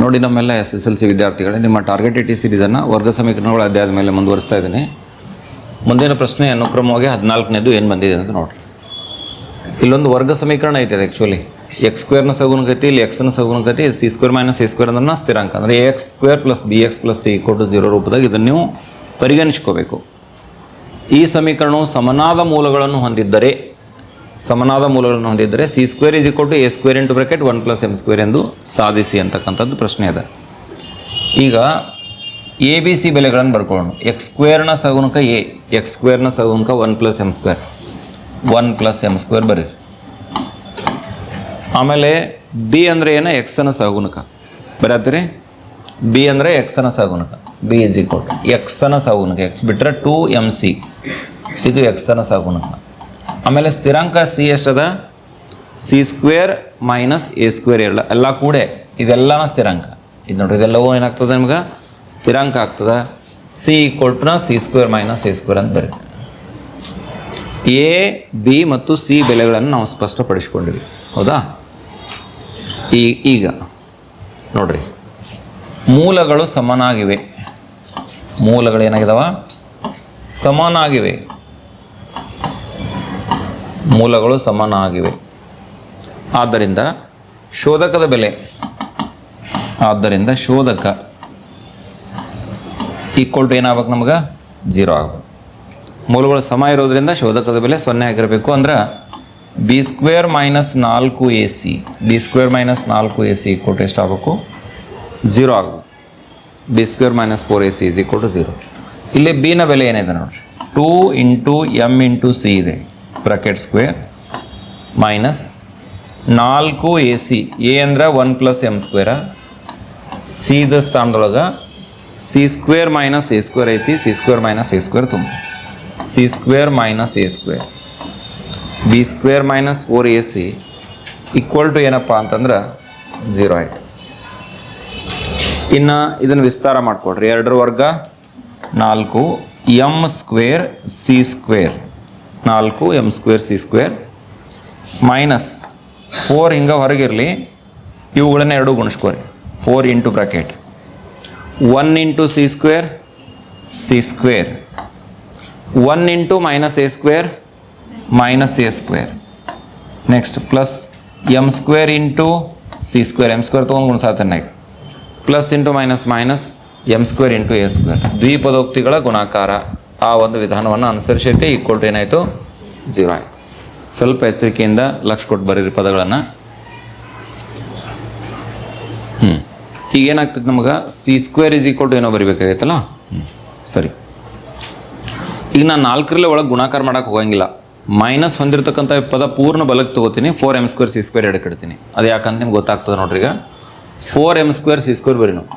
ನೋಡಿ ನಮ್ಮೆಲ್ಲ S S L C ವಿದ್ಯಾರ್ಥಿಗಳೇ, ನಿಮ್ಮ ಟಾರ್ಗೆಟ್ ಟಿ ಸಿರೀಸನ್ನು ವರ್ಗ ಸಮೀಕರಣಗಳು ಅಧ್ಯಾಯದ ಮೇಲೆ ಮುಂದುವರಿಸ್ತಾ ಇದ್ದೀನಿ. ಮುಂದಿನ ಪ್ರಶ್ನೆ ಅನುಕ್ರಮವಾಗಿ ಹದಿನಾಲ್ಕನೇದು ಏನು ಬಂದಿದೆ ಅಂತ ನೋಡಿರಿ. ಇಲ್ಲೊಂದು ವರ್ಗ ಸಮೀಕರಣ ಐತೆ ಅದು ಆ್ಯಕ್ಚುಲಿ ಎಕ್ಸ್ ಸ್ಕ್ವೇರ್ನ ಸಗುಣಗತಿ ಇಲ್ಲಿ ಎಕ್ಸ್ನ ಸಗುಣಗತಿ C square minus C square ಅಂದ್ರೆ ಸ್ಥಿರಾಂಕ. ಅಂದರೆ A X square plus B X plus C to zero ರೂಪದಾಗ ಇದನ್ನು ನೀವು ಪರಿಗಣಿಸ್ಕೋಬೇಕು. ಈ ಸಮೀಕರಣವು ಸಮನಾದ ಮೂಲಗಳನ್ನು ಹೊಂದಿದ್ದರೆ ಸಮನಾದ ಮೂಲಗಳನ್ನು ಹೊಂದಿದ್ದರೆ C square is equal to A square into bracket one plus M square ಎಂದು ಸಾಧಿಸಿ ಅಂತಕ್ಕಂಥದ್ದು ಪ್ರಶ್ನೆ ಇದೆ. ಈಗ ಎ ಬಿ ಸಿ ಬೆಲೆಗಳನ್ನು ಬರ್ಕೊಳ್ಳೋಣ. ಎಕ್ಸ್ ಸ್ಕ್ವೇರ್ನ ಸಗುಣಕ ಎ ಎಕ್ಸ್ ಸ್ಕ್ವೇರ್ನ ಸಗುಣಕ one plus M square one plus M square ಬರೀ ಆಮೇಲೆ ಬಿ ಅಂದರೆ ಏನು? ಎಕ್ಸನ ಸಗುಣಕ. ಬರತ್ತೀರಿ ಬಿ ಅಂದರೆ ಎಕ್ಸನ ಸಗುಣಕ. ಬಿ ಇಸ್ ಈಕ್ವಲ್ ಟು ಎಕ್ಸನ ಸಗುಣಕ. ಎಕ್ಸ್ ಬಿಟ್ಟರೆ ಟೂ ಎಂ ಸಿ ಇದು ಎಕ್ಸನ ಸಗುಣಕ. ಆಮೇಲೆ ಸ್ಥಿರಾಂಕ C ಎಷ್ಟದ? C square minus A square ಎಲ್ಲ ಎಲ್ಲ ಕೂಡ. ಇದೆಲ್ಲನ ಸ್ಥಿರಾಂಕ. ಇದು ನೋಡ್ರಿ, ಇದೆಲ್ಲವೂ ಏನಾಗ್ತದೆ ನಿಮ್ಗೆ? ಸ್ಥಿರಾಂಕ ಆಗ್ತದೆ. C equal ಟುನ C square minus A square ಅಂತ ಬರುತ್ತೆ. ಎ ಬಿ ಮತ್ತು ಸಿ ಬೆಲೆಗಳನ್ನು ನಾವು ಸ್ಪಷ್ಟಪಡಿಸ್ಕೊಂಡಿವಿ. ಹೌದಾ? ಈಗ ನೋಡ್ರಿ. ಮೂಲಗಳು ಸಮನಾಗಿವೆ. ಮೂಲಗಳು ಏನಾಗಿದಾವ ಸಮನಾಗಿವೆ. ಮೂಲಗಳು ಸಮಾನ ಆಗಿವೆ ಆದ್ದರಿಂದ ಶೋಧಕದ ಬೆಲೆ. ಆದ್ದರಿಂದ ಶೋಧಕ ಈಕ್ವಲ್ ಟು ಏನಾಗ್ಬೇಕು ನಮ್ಗೆ? ಜೀರೋ ಆಗ್ಬೇಕು. ಮೂಲಗಳು ಸಮ ಇರೋದ್ರಿಂದ ಶೋಧಕದ ಬೆಲೆ ಸೊನ್ನೆ ಆಗಿರಬೇಕು ಅಂದ್ರೆ ಬಿ ಸ್ಕ್ವೇರ್ ಮೈನಸ್ ನಾಲ್ಕು A C B square minus ನಾಲ್ಕು ಎ ಸಿ ಈಕ್ವಲ್ ಟು ಎಷ್ಟಾಗಬೇಕು? ಜೀರೋ ಆಗಬೇಕು. B square minus four A C is equal to zero ಇಲ್ಲಿ ಬಿನ ಬೆಲೆ ಏನಿದೆ ನೋಡಿ two into M into C ಇದೆ. ಬ್ರಾಕೆಟ್ ಸ್ಕ್ವೇರ್ ಮೈನಸ್ ನಾಲ್ಕು ಎ ಸಿ ಎ ಅಂದ್ರೆ ಒನ್ ಪ್ಲಸ್ ಎಂ ಸ್ಕ್ವೇರ ಸಿದ ಸ್ಥಾನದೊಳಗೆ C square minus A square ಐತಿ. C square minus A square ತುಂಬ. C square minus A square B square minus four A C equal to ಏನಪ್ಪ ಅಂತಂದ್ರೆ zero ಆಯಿತು. ಇನ್ನು ಇದನ್ನು ವಿಸ್ತಾರ ಮಾಡಿಕೊಡ್ರಿ. ಎರಡರ ವರ್ಗ ನಾಲ್ಕು. ಎಂ ಸ್ಕ್ವೇರ್ ಸಿ ಸ್ಕ್ವೇರ್ ನಾಲ್ಕು M square C square minus four ಹಿಂಗೆ ಹೊರಗಿರಲಿ ಇವುಗಳನ್ನ ಎರಡು ಗುಣಿಸ್ಕೋರಿ four into bracket one into C square C square one into minus A square minus A square next plus M square into C square M square ತೊಗೊಂಡು ಗುಣಿಸಾತನ್ನಾಗ plus into minus minus M square into A square ದ್ವಿಪದೋಕ್ತಿಗಳ ಗುಣಾಕಾರ ಆ ಒಂದು ವಿಧಾನವನ್ನು ಅನುಸರಿಸಿದ್ದೆ equal to ಏನಾಯಿತು? Zero ಆಯಿತು. ಸ್ವಲ್ಪ ಎಚ್ಚರಿಕೆಯಿಂದ ಲಕ್ಷ ಕೊಟ್ಟು ಬರೀರಿ ಪದಗಳನ್ನು. ಹ್ಞೂ ಈಗ ಏನಾಗ್ತದೆ ನಮಗೆ? C square is equal to ಏನೋ ಬರಿಬೇಕಾಗೈತಲ್ಲ? ಹ್ಞೂ ಸರಿ. ಈಗ ನಾನು ನಾಲ್ಕರಲ್ಲೇ ಒಳಗೆ ಗುಣಾಕಾರ ಮಾಡೋಕೆ ಹೋಗಂಗಿಲ್ಲ. ಮೈನಸ್ ಹೊಂದಿರತಕ್ಕಂಥ ಪದ ಪೂರ್ಣ ಬಲಕ್ಕೆ ತೊಗೋತೀನಿ. Four M square C square ಎಡಕ್ಕಿಡ್ತೀನಿ ಅದು ಯಾಕಂತ ನಿಮ್ಗೆ ಗೊತ್ತಾಗ್ತದೆ ನೋಡ್ರಿ ಈಗ. Four M square C square ಬರೀ ನಾವು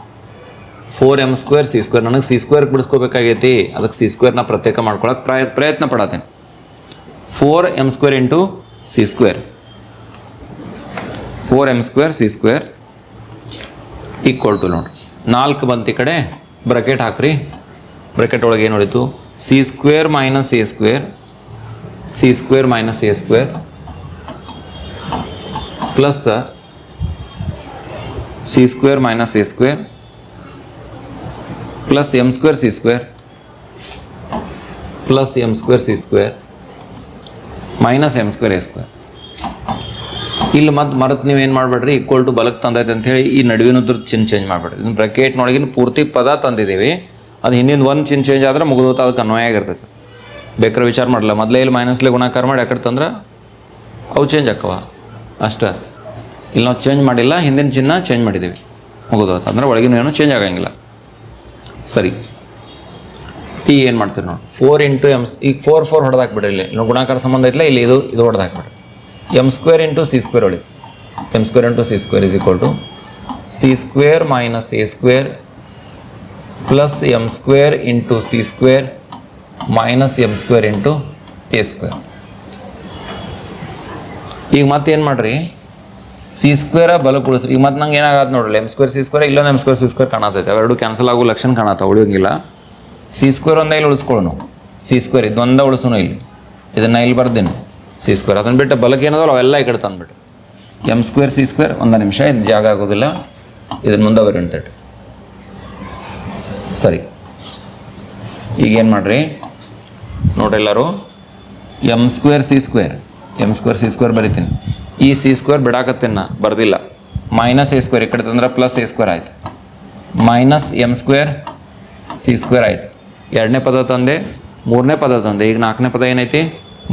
four M square, C square. ನನಗೆ ಸಿ ಸ್ಕ್ವೇರ್ ಬಿಡಿಸ್ಕೋಬೇಕಾಗೈತಿ. ಅದಕ್ಕೆ ಸಿ ಸ್ಕ್ವೇರ್ನ ಪ್ರತ್ಯೇಕ ಮಾಡ್ಕೊಳಕ್ಕೆ ಪ್ರಯ, ಪ್ರಯತ್ನ ಪಡತ್ತೇನೆ. Four M square into C square. Four M square, C square equal to ನೋಡಿ. ನಾಲ್ಕು ಬಂತು ಈ ಕಡೆ. ಬ್ರಕೆಟ್ ಹಾಕ್ರಿ. ಬ್ರಕೆಟ್ ಒಳಗೆ ಏನು ಹೊಡಿತು? C square minus A square. C square minus A square. Plus C square minus A square. Plus M square C square plus M square C square minus M square A square. ಇಲ್ಲಿ ಮತ್ತೆ ಮರೆತು ನೀವೇನು ಮಾಡಬೇಡ್ರಿ equal to ಬಲಕ್ಕೆ ತಂದೈತೆ ಹೇಳಿ ಈ ನಡುವಿನದ್ರ ಚಿನ್ change ಮಾಡಬೇಡ್ರಿ. ಇದನ್ನು ಬ್ರಕೆಟ್ನೊಳಗಿನ ಪೂರ್ತಿ ಪದ ತಂದಿದ್ದೀವಿ ಅದು ಹಿಂದಿನ ಒಂದು ಚಿನ್ ಚೇಂಜ್ ಆದ್ರೆ ಮುಗಿದೋತ ಅದಕ್ಕೆ ಅನ್ವಯ ಆಗಿರ್ತೈತೆ. ಬೇಕಾದ್ರೆ ವಿಚಾರ ಮಾಡಲ್ಲ ಮೊದಲೇ ಇಲ್ಲಿ ಮೈನಸ್ಲೆ ಗುಣಾಕಾರ ಮಾಡಿ ಯಾಕಡೆ ತಂದ್ರೆ ಅವು ಚೇಂಜ್ ಆಕ್ಕವ. ಅಷ್ಟೇ. ಇಲ್ಲಿ ನಾವು ಚೇಂಜ್ ಮಾಡಿಲ್ಲ, ಹಿಂದಿನ ಚಿನ್ನ ಚೇಂಜ್ ಮಾಡಿದ್ದೀವಿ ಮುಗಿದೋತ. ಅಂದ್ರೆ ಒಳಗಿನ ಏನೂ ಚೇಂಜ್ ಆಗಂಗಿಲ್ಲ. ಸರಿ. ಟಿ ಏನು ಮಾಡ್ತೀರಿ ನೋಡಿ. ಫೋರ್ ಇಂಟು ಎಂ ಈಗ ಫೋರ್ ಫೋರ್ ಹೊಡೆದಾಕ್ಬಿಡ್ರಿ ಇಲ್ಲಿ. ಗುಣಾಕಾರ ಸಂಬಂಧ ಇಲ್ಲ ಇಲ್ಲಿ ಇದು ಇದು ಹೊಡೆದಾಕ್ಬಿಡ್ರಿ. M square into C square ಹೊಳಿ M square into C square is equal to C square minus A square plus M square into C square minus M square into A square ಈಗ ಮತ್ತೇನು ಮಾಡ್ರಿ? ಸಿ ಸ್ಕ್ವೇರ ಬಲ ಕೂಡಿಸ್ರಿ ಈಗ ಮತ್ತೆ ನಂಗೆ ಏನಾಗತ್ತೆ ನೋಡ್ರಿ ಎಂ ಸ್ಕ್ವೇರ್ ಸಿ ಸ್ಕ್ವೇರ್ ಇಲ್ಲೊಂದು ಎಂ ಸ್ಕ್ವೇರ್ ಸಿ ಸ್ಕ್ವೇರ್ ಕಾಣತೈತೆ. ಅವೆರಡು ಕ್ಯಾನ್ಸಲ್ ಆಗೋ ಲಕ್ಷಣ ಕಾಣತ್ತ ಉಳಿಯೋಂಗಿಲ್ಲ. ಸಿ ಸ್ಕ್ವೇರ್ ಒಂದೇ ಇಲ್ಲಿ ಉಳಿಸ್ಕೊಳ್ಳೋಣ ಸಿ ಸ್ಕ್ವೇರ್ ಇದು ಒಂದೇ ಉಳಿಸೋಣ ಇಲ್ಲಿ. ಇದನ್ನು ಇಲ್ಲಿ ಬರ್ದೇನು. ಸಿ ಸ್ಕ್ವೇರ್ ಅದನ್ನು ಬಿಟ್ಟು ಬಲಕ್ಕೆ ಏನದಲ್ಲ ಅವೆಲ್ಲ ಈ ಕಡೆ ತಂದ್ಬಿಟ್ಟು. ಎಂ ಸ್ಕ್ವೇರ್ ಸಿ ಸ್ಕ್ವೇರ್ ಒಂದು ನಿಮಿಷ, ಇದು ಜಾಗ ಆಗೋದಿಲ್ಲ. ಇದನ್ನು ಮುಂದೆ ಬರೀ ಅಂತೇಳಿ ಸರಿ. ಈಗೇನು ಮಾಡ್ರಿ? ನೋಡ್ರಿ ಎಲ್ಲರೂ. M square C square M square C square ಬರಿತೀನಿ. ಈ ಸಿ ಸ್ಕ್ವೇರ್ ಬಿಡಾಕತ್ತೇನೆ ನಾ, ಬರ್ದಿಲ್ಲ. ಮೈನಸ್ ಎ ಸ್ಕ್ವೇರ್ ಈ ಕಡೆ ತಂದ್ರೆ ಪ್ಲಸ್ ಎ ಸ್ಕ್ವೇರ್ ಆಯ್ತು. Minus M square C square ಆಯ್ತು. ಎರಡನೇ ಪದ ತಂದೆ, ಮೂರನೇ ಪದ ತಂದೆ. ಈಗ ನಾಲ್ಕನೇ ಪದ ಏನೈತಿ?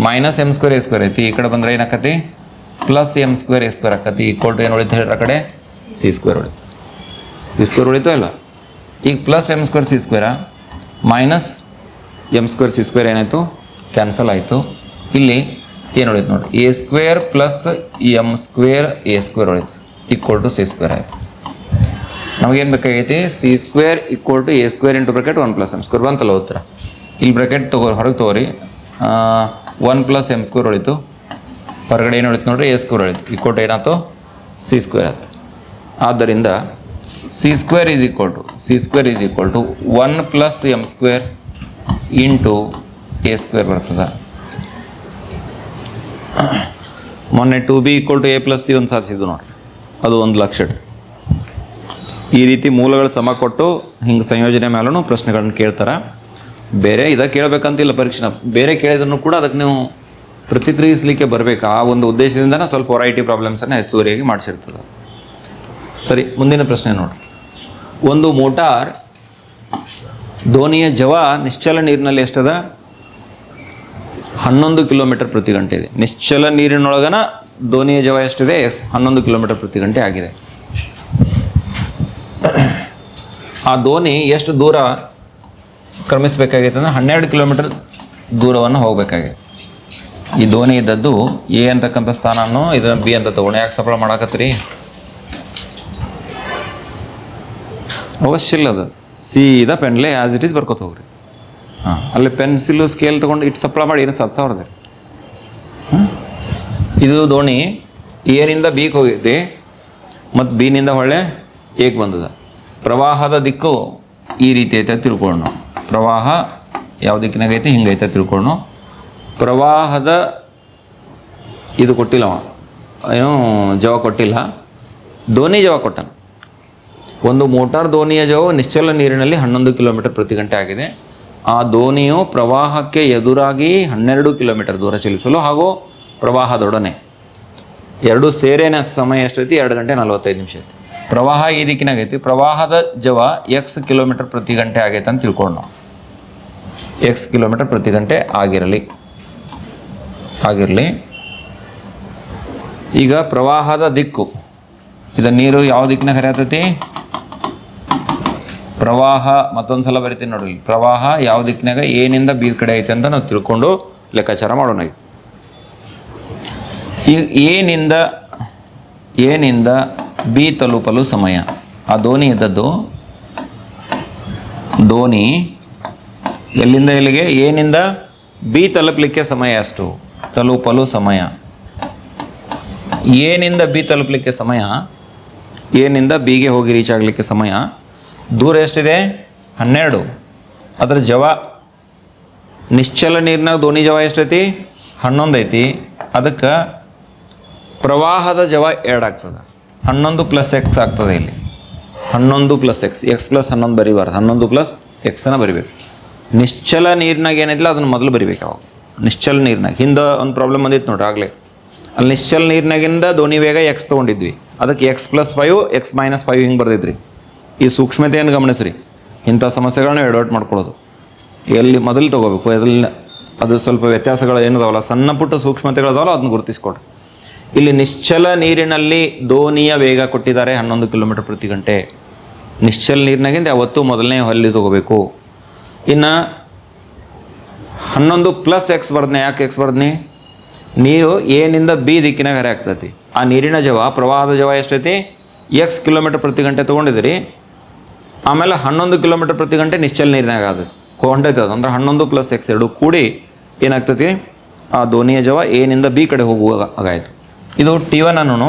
Minus M square A square ಐತಿ ಈ ಕಡೆ ಬಂದ್ರೆ ಏನಾಕತಿ plus M square A square ಆಕತಿ ಈಕ್ವಲ್ ಟು ಏನು ಉಳಿತು ಹೇಳ್ರ ಆ ಕಡೆ? ಸಿ ಸ್ಕ್ವೇರ್ ಉಳಿತು. ಸಿ ಸ್ಕ್ವೇರ್ ಉಳಿತು ಅಲ್ಲ ಈಗ plus M square C ಸ್ಕ್ವೇರಾ minus M square C square ಏನಾಯಿತು? ಕ್ಯಾನ್ಸಲ್ ಆಯಿತು. ಇಲ್ಲಿ ಏನು ಉಳಿತು ನೋಡಿ. A square plus M square A square ಉಳಿತು ಈಕ್ವಲ್ ಟು ಸಿ ಸ್ಕ್ವೇರ್ ಆಯಿತು. ನಮಗೇನು ಬೇಕಾಗೈತಿ? C square equal to A square into bracket one plus M square ಬಂತಲ್ಲ ಉತ್ತರ ಇಲ್ಲಿ ಬ್ರಾಕೆಟ್ ತಗೋ, ಹೊರಗೆ ತಗೋರಿ. ಒನ್ ಪ್ಲಸ್ ಎಂ ಸ್ಕ್ವೇರ್ ಉಳಿತು ಹೊರಗಡೆ ಏನು ಉಳಿತು ನೋಡ್ರಿ? ಎ ಸ್ಕ್ವೇರ್ ಉಳಿತು ಈಕ್ವಲ್ ಟು ಏನಾಯ್ತು? ಸಿ ಸ್ಕ್ವೇರ್ ಆಯ್ತು. ಆದ್ದರಿಂದ C square is equal to C square is equal to one plus M square into A square ಬರ್ತದೆ. ಮೊನ್ನೆ two B equal to A plus C ಒಂದು ಸಾಧಿಸಿದ್ದು ನೋಡಿರಿ. ಅದು ಒಂದು ಲಕ್ಷ ಈ ರೀತಿ ಮೂಲಗಳ ಸಮ ಕೊಟ್ಟು ಹಿಂಗೆ ಸಂಯೋಜನೆ ಮೇಲೂ ಪ್ರಶ್ನೆಗಳನ್ನ ಕೇಳ್ತಾರೆ. ಬೇರೆ ಇದ ಕೇಳಬೇಕಂತಿಲ್ಲ ಪರೀಕ್ಷೆ. ಬೇರೆ ಕೇಳಿದ್ರು ಕೂಡ ಅದಕ್ಕೆ ನೀವು ಪ್ರತಿಕ್ರಿಯಿಸಲಿಕ್ಕೆ ಬರಬೇಕು. ಆ ಒಂದು ಉದ್ದೇಶದಿಂದನೇ ಸ್ವಲ್ಪ ವೆರೈಟಿ ಪ್ರಾಬ್ಲಮ್ಸನ್ನು ಹೆಚ್ಚುವರಿಯಾಗಿ ಮಾಡಿಸಿರ್ತದೆ. ಸರಿ, ಮುಂದಿನ ಪ್ರಶ್ನೆ ನೋಡಿ ಒಂದು ಮೋಟಾರ್ ದೋಣಿಯ ಜವ ನಿಶ್ಚಲ ನೀರಿನಲ್ಲಿ ಎಷ್ಟದ? ಹನ್ನೊಂದು ಕಿಲೋಮೀಟರ್ ಪ್ರತಿ ಗಂಟೆ ಇದೆ. ನಿಶ್ಚಲ ನೀರಿನೊಳಗನ ದೋಣಿಯ ಜವ ಎಷ್ಟಿದೆ ಹನ್ನೊಂದು ಕಿಲೋಮೀಟರ್ ಪ್ರತಿ ಗಂಟೆ ಆಗಿದೆ. ಆ ದೋಣಿ ಎಷ್ಟು ದೂರ ಕ್ರಮಿಸಬೇಕಾಗಿತ್ತು ಅಂದರೆ ಹನ್ನೆರಡು ಕಿಲೋಮೀಟರ್ ದೂರವನ್ನು ಹೋಗಬೇಕಾಗಿದೆ. ಈ ದೋಣಿ ಇದ್ದದ್ದು ಎ ಅಂತಕ್ಕಂಥ ಸ್ಥಾನನು ಇದನ್ನು ಬಿ ಅಂತ ತಗೊಂಡು ಯಾಕೆ ಸಫಲ ಮಾಡಾಕತ್ತೀರಿ? ಅವಶ್ಯ ಇಲ್ಲ ಅದು. ಸೀದಾ ಪೆನ್ಲೆ ಆ್ಯಸ್ ಇಟ್ ಈಸ್ ಬರ್ಕೋತ ಹೋಗ್ರಿ. ಅಲ್ಲಿ ಪೆನ್ಸಿಲು ಸ್ಕೇಲ್ ತೊಗೊಂಡು ಇಟ್ಟು ಸಪ್ಲೈ ಮಾಡಿ ಏನು ಸತ್ ಸಾವಿರದ? ಇದು ದೋಣಿ ಏನಿಂದ ಬೀಕ್ ಹೋಗೈತಿ, ಮತ್ತು ಬೀನಿಂದ ಹೊಳ್ಳೆ ಏಕ್ ಬಂದದ. ಪ್ರವಾಹದ ದಿಕ್ಕು ಈ ರೀತಿ ಐತೆ ತಿಳ್ಕೊಳ್ಳೋಣ. ಪ್ರವಾಹ ಯಾವ ದಿಕ್ಕಿನಾಗೈತೆ ಹಿಂಗೈತೆ ತಿಳ್ಕೊಳ್ಳೋಣ. ಪ್ರವಾಹದ ಇದು ಕೊಟ್ಟಿಲ್ಲ ಏನು, ಜವ ಕೊಟ್ಟಿಲ್ಲ. ದೋಣಿ ಜವ ಕೊಟ್ಟನು. ಒಂದು ಮೋಟಾರ್ ದೋಣಿಯ ಜವ ನಿಶ್ಚಲ ನೀರಿನಲ್ಲಿ ಹನ್ನೊಂದು ಕಿಲೋಮೀಟರ್ ಪ್ರತಿ ಗಂಟೆ ಆಗಿದೆ. ಆ ದೋಣಿಯು ಪ್ರವಾಹಕ್ಕೆ ಎದುರಾಗಿ ಹನ್ನೆರಡು ಕಿಲೋಮೀಟರ್ ದೂರ ಚಲಿಸಲು ಹಾಗೂ ಪ್ರವಾಹದೊಡನೆ ಎರಡು ಸೇರೇನ ಸಮಯ ಎಷ್ಟೈತಿ? ಎರಡು ಗಂಟೆ ನಲವತ್ತೈದು ನಿಮಿಷ ಐತಿ. ಪ್ರವಾಹ ಈ ದಿಕ್ಕಿನಾಗ ಐತಿ. ಪ್ರವಾಹದ ಜವ ಎಕ್ಸ್ ಕಿಲೋಮೀಟರ್ ಪ್ರತಿ ಗಂಟೆ ಆಗೈತೆ ಅಂತ ತಿಳ್ಕೊಂಡು ನಾವು. ಎಕ್ಸ್ ಕಿಲೋಮೀಟರ್ ಪ್ರತಿ ಗಂಟೆ ಆಗಿರಲಿ. ಆಗಿರಲಿ. ಈಗ ಪ್ರವಾಹದ ದಿಕ್ಕು. ಇದು ನೀರು ಯಾವ ದಿಕ್ಕಿನಾಗ ಹರಿಯತೈತಿ? ಪ್ರವಾಹ, ಮತ್ತೊಂದು ಸಲ ಬರಿತೀನಿ ನೋಡ್ರಿ ಪ್ರವಾಹ ಯಾವ ದಿಕ್ಕಿನಾಗ ಏನಿಂದ ಬಿ ಕಡೆ ಐತೆ ಅಂತ ನಾವು ತಿಳ್ಕೊಂಡು ಲೆಕ್ಕಾಚಾರ ಮಾಡೋಣ ಈಗ. ಏನಿಂದ ಏನಿಂದ ಬಿ ತಲುಪಲು ಸಮಯ. ಆ ದೋಣಿ ಇದ್ದದ್ದು ದೋಣಿ ಎಲ್ಲಿಂದ ಎಲ್ಲಿಗೆ? ಏನಿಂದ ಬಿ ತಲುಪಲಿಕ್ಕೆ ಸಮಯ ಅಷ್ಟು. ತಲುಪಲು ಸಮಯ. ಏನಿಂದ ಬಿ ತಲುಪಲಿಕ್ಕೆ ಸಮಯ? ಏನಿಂದ ಬಿಗೆ ಹೋಗಿ ರೀಚ್ ಆಗಲಿಕ್ಕೆ ಸಮಯ? ದೂರ ಎಷ್ಟಿದೆ? ಹನ್ನೆರಡು. ಅದರ ಜವ, ನಿಶ್ಚಲ ನೀರಿನಾಗ ದೋಣಿ ಜವ ಎಷ್ಟೈತಿ? ಹನ್ನೊಂದು ಐತಿ. ಅದಕ್ಕೆ ಪ್ರವಾಹದ ಜವ ಎರಡು ಆಗ್ತದೆ. ಹನ್ನೊಂದು ಪ್ಲಸ್ ಎಕ್ಸ್ ಆಗ್ತದೆ ಇಲ್ಲಿ. ಹನ್ನೊಂದು ಪ್ಲಸ್ ಎಕ್ಸ್ ಎಕ್ಸ್ ಪ್ಲಸ್ ಹನ್ನೊಂದು ಬರಿಬಾರ್ದು. ಹನ್ನೊಂದು ಪ್ಲಸ್ ಎಕ್ಸನ್ನು ಬರಿಬೇಕು. ನಿಶ್ಚಲ ನೀರಿನಾಗ ಏನಿಲ್ಲ ಅದನ್ನು ಮೊದಲು ಬರಿಬೇಕು ಅವಾಗ. ನಿಶ್ಚಲ ನೀರಿನಾಗ. ಹಿಂದೆ ಒಂದು ಪ್ರಾಬ್ಲಮ್ ಬಂದಿತ್ತು ನೋಡ್ರಿ ಆಗಲೇ. ಅಲ್ಲಿ ನಿಶ್ಚಲ ನೀರಿನಾಗಿಂದ ದೋಣಿ ವೇಗ ಎಕ್ಸ್ ತೊಗೊಂಡಿದ್ವಿ. ಅದಕ್ಕೆ X plus five X minus five ಹಿಂಗೆ ಬರ್ದಿದ್ರಿ. ಈ ಸೂಕ್ಷ್ಮತೆಯನ್ನು ಗಮನಿಸ್ರಿ? ಇಂಥ ಸಮಸ್ಯೆಗಳನ್ನ ಎಡವಟ್ ಮಾಡ್ಕೊಳ್ಳೋದು. ಎಲ್ಲಿ ಮೊದಲು ತೊಗೋಬೇಕು? ಎಲ್ಲಿ ಅದು ಸ್ವಲ್ಪ ವ್ಯತ್ಯಾಸಗಳು ಏನಿದಾವಲ್ಲ, ಸಣ್ಣ ಪುಟ್ಟ ಸೂಕ್ಷ್ಮತೆಗಳಿದಾವಲ್ಲ, ಅದನ್ನ ಗುರುತಿಸ್ಕೊಡ್ರಿ ಇಲ್ಲಿ ನಿಶ್ಚಲ ನೀರಿನಲ್ಲಿ ದೋಣಿಯ ವೇಗ ಕೊಟ್ಟಿದ್ದಾರೆ ಹನ್ನೊಂದು ಕಿಲೋಮೀಟರ್ ಪ್ರತಿ ಗಂಟೆ. ನಿಶ್ಚಲ ನೀರಿನಾಗಿಂದ ಯಾವತ್ತು ಮೊದಲನೇ ಹಲ್ಲಿ ತೊಗೋಬೇಕು. ಇನ್ನು ಹನ್ನೊಂದು ಪ್ಲಸ್ ಎಕ್ಸ್ ಬರ್ದ್ನೆ, ಯಾಕೆ ಎಕ್ಸ್ ಬರ್ದ್ನಿ? ನೀರು ಏನಿಂದ ಬಿ ದಿಕ್ಕಿನಾಗ ಹರಿ ಆಗ್ತೈತಿ ಆ ನೀರಿನ ಜವ, ಪ್ರವಾಹದ ಜವ ಎಷ್ಟೈತಿ? ಎಕ್ಸ್ ಕಿಲೋಮೀಟರ್ ಪ್ರತಿ ಗಂಟೆ ತೊಗೊಂಡಿದ್ದೀರಿ. ಆಮೇಲೆ ಹನ್ನೊಂದು ಕಿಲೋಮೀಟರ್ ಪ್ರತಿ ಗಂಟೆ ನಿಶ್ಚಲ ನೀರಿನಾಗ ಅದು ಹೊಂಟೈತೆ ಅದು ಅಂದ್ರೆ ಹನ್ನೊಂದು ಪ್ಲಸ್ ಎಕ್ಸ್ ಎರಡು ಕೂಡಿ ಏನಾಗ್ತೈತಿ? ಆ ದೋಣಿಯ ಜವ ಏನಿಂದ ಬಿ ಕಡೆ ಹೋಗುವಾಗ ಆಗಾಯಿತು ಇದು ಟಿ ಒನ್ ಅನ್ನೋನು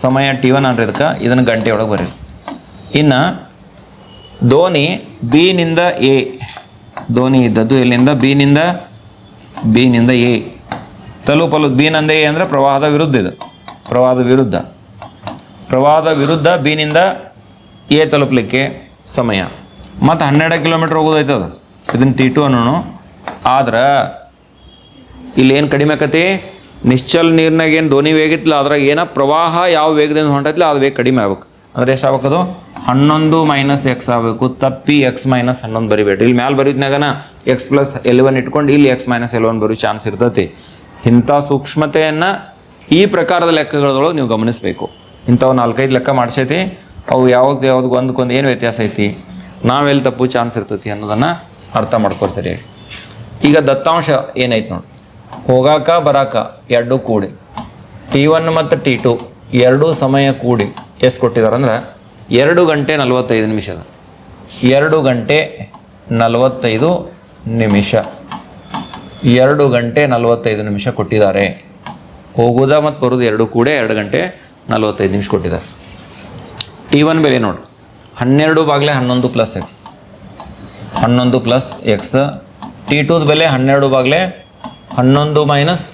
ಸಮಯ ಟಿ ಒನ್ ಇದನ್ನು ಗಂಟೆ ಒಳಗೆ ಬರೀ ಇನ್ನು ದೋಣಿ ಬಿನಿಂದ ಎ ದೋಣಿ ಇದ್ದದ್ದು ಎಲ್ಲಿಂದ? ಬಿನಿಂದ ಬಿನಿಂದ ಎ ತಲುಪಲು ಬಿನಿಂದ ಎ ಅಂದರೆ ಪ್ರವಾಹದ ವಿರುದ್ಧ ಇದು. ಪ್ರವಾಹದ ವಿರುದ್ಧ. ಪ್ರವಾಹದ ವಿರುದ್ಧ ಬಿನಿಂದ ಎ ತಲುಪಲಿಕ್ಕೆ ಸಮಯ. ಮತ್ತು ಹನ್ನೆರಡು ಕಿಲೋಮೀಟ್ರ್ ಹೋಗೋದೈತದ ಇದನ್ನು ಟಿ ಟು ಅನ್ನೋಣ ಆದ್ರೆ, ಇಲ್ಲಿ ಏನು ಕಡಿಮೆ ಆಕತಿ? ನಿಶ್ಚಲ ನೀರಿನಾಗ ಏನು ಧ್ವನಿ ವೇಗ ಇತ್ತಲ್ಲ ಅದ್ರಾಗ ಏನ ಪ್ರವಾಹ ಯಾವ ವೇಗದಿಂದ ಹೊಂಟೈತಿಲ್ಲ ಅದು ವೇಗ ಕಡಿಮೆ ಆಗ್ಬೇಕು. ಅಂದ್ರೆ ಎಷ್ಟು ಆಗ್ಬೇಕದು ಹನ್ನೊಂದು ಮೈನಸ್ ಎಕ್ಸ್ ಆಗಬೇಕು. ತಪ್ಪಿ ಎಕ್ಸ್ ಮೈನಸ್ ಹನ್ನೊಂದು ಬರಿಬೇಡ್ರಿ. ಇಲ್ಲಿ ಮ್ಯಾಲೆ ಬರೀದ್ನಾಗನ ಎಕ್ಸ್ ಪ್ಲಸ್ ಎಲೆವನ್ ಇಟ್ಕೊಂಡು ಇಲ್ಲಿ ಎಕ್ಸ್ ಮೈನಸ್ ಎಲೆವನ್ ಬರೋ ಚಾನ್ಸ್ ಇರ್ತೈತಿ. ಇಂಥ ಸೂಕ್ಷ್ಮತೆಯನ್ನು ಈ ಪ್ರಕಾರದ ಲೆಕ್ಕಗಳೊಳಗೆ ನೀವು ಗಮನಿಸಬೇಕು. ಇಂಥವು ನಾಲ್ಕೈದು ಲೆಕ್ಕ ಮಾಡಿಸೈತಿ. ಅವು ಯಾವ್ದು ಯಾವ್ದು ಒಂದಕ್ಕೊಂದು ಏನು ವ್ಯತ್ಯಾಸ ಐತಿ? ನಾವೆಲ್ಲಿ ತಪ್ಪು ಚಾನ್ಸ್ ಇರ್ತೈತಿ ಅನ್ನೋದನ್ನು ಅರ್ಥ ಮಾಡ್ಕೊರಿ ಸರಿಯಾಗಿ. ಈಗ ದತ್ತಾಂಶ ಏನೈತೆ ನೋಡಿ? ಹೋಗಾಕ ಬರಾಕ ಎರಡು ಕೂಡಿ. ಟಿ ಒನ್ ಮತ್ತು ಟಿ ಟು ಎರಡೂ ಸಮಯ ಕೂಡಿ ಎಷ್ಟು ಕೊಟ್ಟಿದ್ದಾರೆ ಅಂದ್ರೆ ಎರಡು ಗಂಟೆ ನಲವತ್ತೈದು ನಿಮಿಷದ ಎರಡು ಗಂಟೆ ನಲವತ್ತೈದು ನಿಮಿಷ. ಎರಡು ಗಂಟೆ ನಲವತ್ತೈದು ನಿಮಿಷ ಕೊಟ್ಟಿದ್ದಾರೆ ಹೋಗೋದ ಮತ್ತು ಬರೋದು ಎರಡು ಕೂಡ ಎರಡು ಗಂಟೆ ನಲವತ್ತೈದು ನಿಮಿಷ ಕೊಟ್ಟಿದ್ದಾರೆ ಟಿ ಒನ್ ಬೆಲೆ ನೋಡಿ. ಹನ್ನೆರಡು ಬಾಗಿಲೆ ಹನ್ನೊಂದು ಪ್ಲಸ್ ಎಕ್ಸ್ ಹನ್ನೊಂದು ಪ್ಲಸ್ ಎಕ್ಸ್ ಟಿ ಟೂದ ಬೆಲೆ ಹನ್ನೆರಡು ಬಾಗಿಲೆ ಹನ್ನೊಂದು ಮೈನಸ್